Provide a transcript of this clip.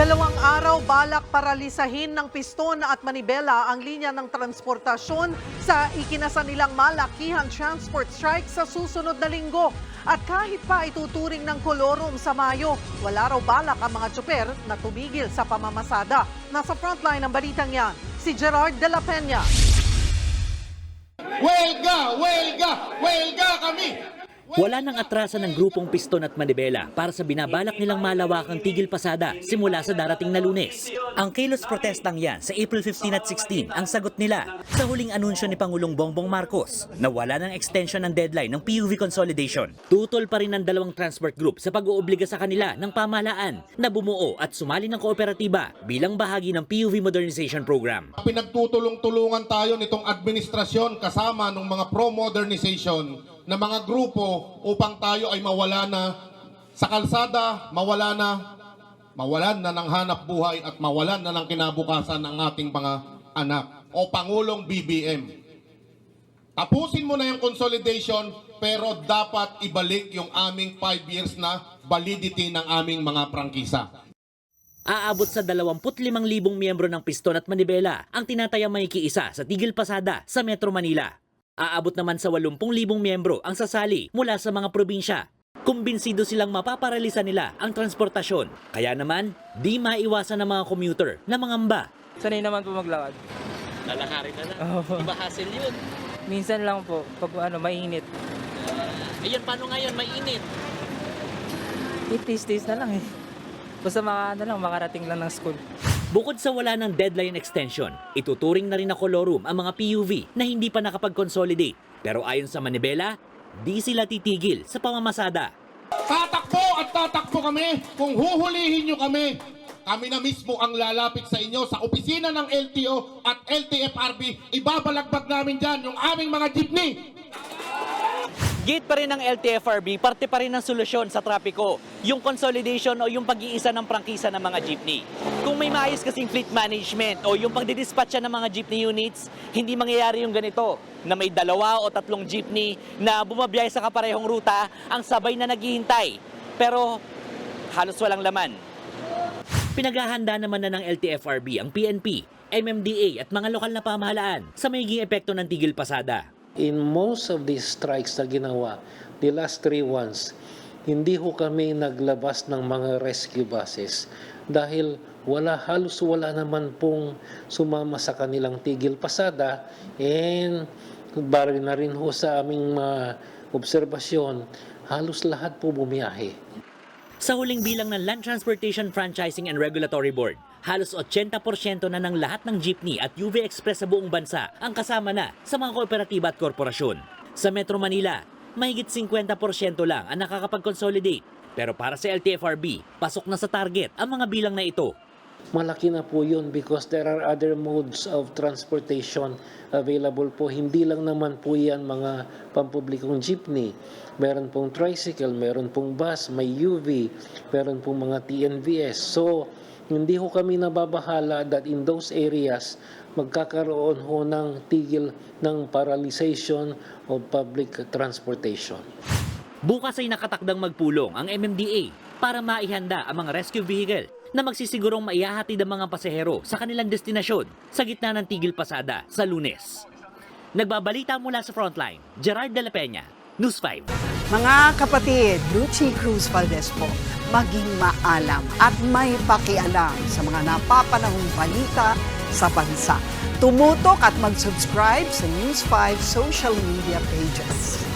Dalawang araw balak paralisahin ng piston at manibela ang linya ng transportasyon sa ikinasa nilang malakihan transport strike sa susunod na linggo. At kahit pa ituturing ng kolorum sa Mayo, wala raw balak ang mga tsuper na tumigil sa pamamasada. Nasa frontline ng balitang yan, si Gerard de la Peña. Huelga! Huelga! Huelga kami! Wala nang atrasan ng grupong Piston at Manibela para sa binabalak nilang malawakang tigil pasada simula sa darating na lunes. Ang kilos protestang yan sa April 15 at 16 ang sagot nila sa huling anunsyo ni Pangulong Bongbong Marcos na wala ng extension ng deadline ng PUV consolidation. Tutol pa rin ng dalawang transport group sa pag-oobliga sa kanila ng pamahalaan na bumuo at sumali ng kooperatiba bilang bahagi ng PUV modernization program. Pinagtutulong-tulungan tayo nitong administrasyon kasama ng mga pro-modernization na mga grupo upang tayo ay mawala na sa kalsada, mawala na, mawalan na ng hanap buhay at mawalan na ng kinabukasan ng ating mga anak o Pangulong BBM. Tapusin mo na yung consolidation pero dapat ibalik yung aming 5 years na validity ng aming mga prangkisa. Aabot sa 25,000 miyembro ng Piston at Manibela ang tinatayang makikiisa sa Tigil Pasada sa Metro Manila. Aabot naman sa 80,000 miyembro ang sasali mula sa mga probinsya. Kumbinsido silang mapaparalisa nila ang transportasyon. Kaya naman, di maiwasan ng mga commuter na mangamba. Sanay naman po maglakad. Lalakarin na lang. Oo. Iba hassle yun. Minsan lang po, pag ano, mainit. Ayun, paano ngayon? Mainit. Itis-tis na lang eh. Basta maka, ano lang, makarating lang ng school. Bukod sa wala ng deadline extension, ituturing na rin na kolorum ang mga PUV na hindi pa nakapag-consolidate. Pero ayon sa Manibela, di sila titigil sa pamamasada. Tatakbo at tatakbo kami kung huhulihin nyo kami. Kami na mismo ang lalapit sa inyo sa opisina ng LTO at LTFRB. Ibabalagbag namin dyan yung aming mga jeepney. Gate pa rin ng LTFRB, parte pa rin ng solusyon sa trapiko, yung consolidation o yung pag-iisa ng prangkisa ng mga jeepney. Kung may maayos kasing fleet management o yung pagdidispatcha ng mga jeepney units, hindi mangyayari yung ganito, na may dalawa o tatlong jeepney na bumabiyahe sa kaparehong ruta ang sabay na naghihintay. Pero halos walang laman. Pinaghahanda naman na ng LTFRB ang PNP, MMDA at mga lokal na pamahalaan sa magiging epekto ng tigil pasada. In most of these strikes na ginawa, the last three ones, hindi ho kami naglabas ng mga rescue buses dahil wala halos wala naman pong sumama sa kanilang tigil pasada and bari na rin ho sa aming mga obserbasyon, halos lahat po bumiyahe. Sa huling bilang ng Land Transportation Franchising and Regulatory Board, halos 80% na ng lahat ng jeepney at UV Express sa buong bansa ang kasama na sa mga kooperatiba at korporasyon. Sa Metro Manila, mahigit 50% lang ang nakakapag-consolidate. Pero para sa LTFRB, pasok na sa target ang mga bilang na ito. Malaki na po yun because there are other modes of transportation available po. Hindi lang naman po yan mga pampublikong jeepney. Meron pong tricycle, meron pong bus, may UV, meron pong mga TNVS. So, hindi ho kami nababahala that in those areas magkakaroon ho ng tigil ng paralyzation of public transportation. Bukas ay nakatakdang magpulong ang MMDA para maihanda ang mga rescue vehicle na magsisigurong maihahatid ang mga pasahero sa kanilang destinasyon sa gitna ng tigil pasada sa lunes. Nagbabalita mula sa frontline, Gerard de la Peña, News 5. Mga kapatid, Lucy Cruz Valdez po, maging maalam at may pakialam sa mga napapanahong balita sa bansa. Tumutok at mag-subscribe sa News 5 social media pages.